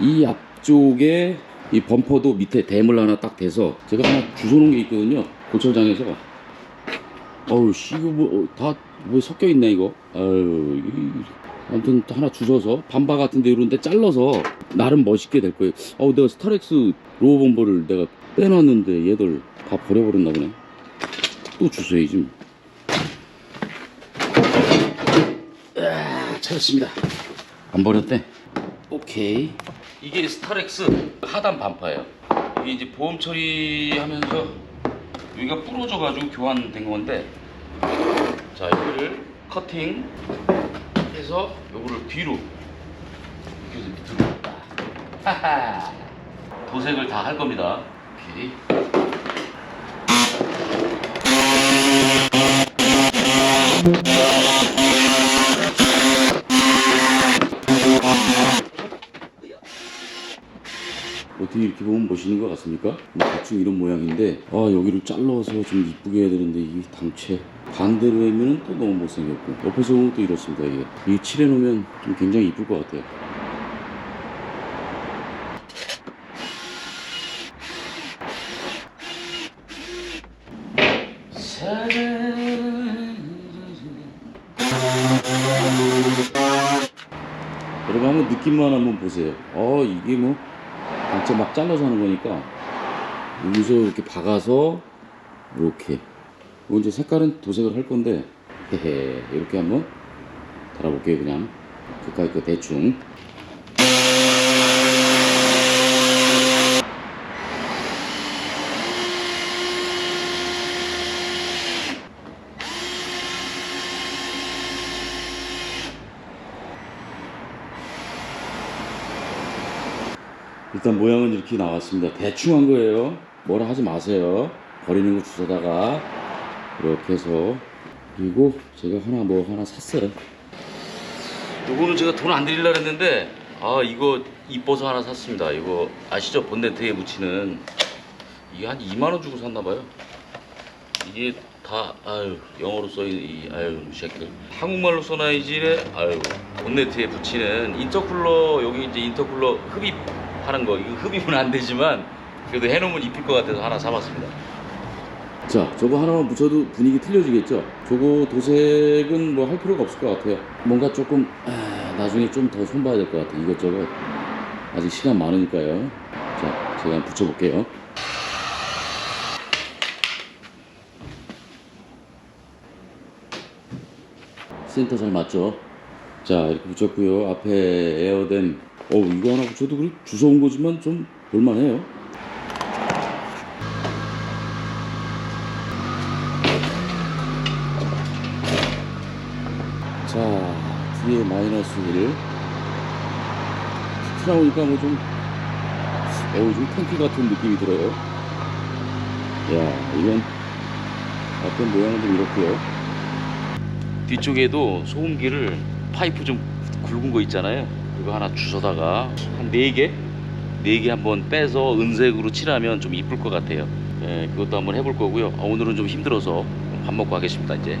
이 앞쪽에 이 범퍼도 밑에 댐을 하나 딱 대서 제가 하나 주워놓은 게 있거든요. 고철장에서. 어우, 씨, 이거 뭐, 다, 뭐 섞여 있네, 이거. 아유, 이, 아무튼 하나 주워서 반바 같은데 이런 데 잘라서 나름 멋있게 될 거예요. 어우, 내가 스타렉스 로우 범버를 내가 빼놨는데 얘들 다 버려버렸나 보네. 또 주워야지. 뭐. 아, 찾았습니다. 안 버렸대. 오케이. 이게 스타렉스 하단 반파예요. 이게 이제 보험 처리하면서 여기가 부러져가지고 교환된 건데, 자 여기를 커팅 해서 요거를 뒤로 이렇게 해서 밑으로 하하 도색을 다 할 겁니다. 오케이. 어떻게 이렇게 보면 멋있는 것 같습니까? 뭐 대충 이런 모양인데 아 여기를 잘라서 좀 이쁘게 해야 되는데 이 당최 반대로 하면 또 너무 못생겼고. 옆에서 보면 또 이렇습니다 이게. 이 칠해놓으면 좀 굉장히 이쁠 것 같아요. 여러분 한번 느낌만 한번 보세요. 어 이게 뭐 단체 막 잘라서 하는 거니까 여기서 이렇게 박아서 이렇게. 이거 이제 색깔은 도색을 할 건데 헤헤 이렇게 한번 달아볼게요 그냥. 그까이 거 대충 일단 모양은 이렇게 나왔습니다. 대충 한 거예요. 뭐라 하지 마세요. 버리는 거 주워다가 이렇게 해서 그리고 제가 하나 뭐 하나 샀어요. 요거는 제가 돈 안 드리려 했는데 아 이거 이뻐서 하나 샀습니다. 이거 아시죠? 본네트에 붙이는 이게 한 2만 원 주고 샀나 봐요. 이게 다 아유 영어로 써있는 이 아유 이 새끼들 한국말로 써놔야지 아유 본네트에 붙이는 인터쿨러 여기 이제 인터쿨러 흡입 하는 거 이거 흡입은 안 되지만 그래도 해놓으면 이쁠 것 같아서 하나 사봤습니다. 자 저거 하나만 붙여도 분위기 틀려지겠죠? 저거 도색은 뭐 할 필요가 없을 것 같아요. 뭔가 조금 아, 나중에 좀 더 손봐야 될 것 같아요 이것저것. 아직 시간 많으니까요. 자 제가 붙여볼게요. 센터 잘 맞죠? 자 이렇게 붙였고요. 앞에 에어댐 어우 이거 하나 붙여도 그래 주워온 거지만 좀 볼만해요. 자 뒤에 마이너스 1 나오니까 뭐 좀 어우 좀 탱크 같은 느낌이 들어요. 야 이건 앞에 모양은 좀 이렇고요. 뒤쪽에도 소음기를 파이프 좀 굵은 거 있잖아요. 이거 하나 주워다가 한네 개, 네개 한번 빼서 은색으로 칠하면 좀 이쁠 것 같아요. 예, 그것도 한번 해볼 거고요. 아, 오늘은 좀 힘들어서 밥 먹고 하겠습니다. 이제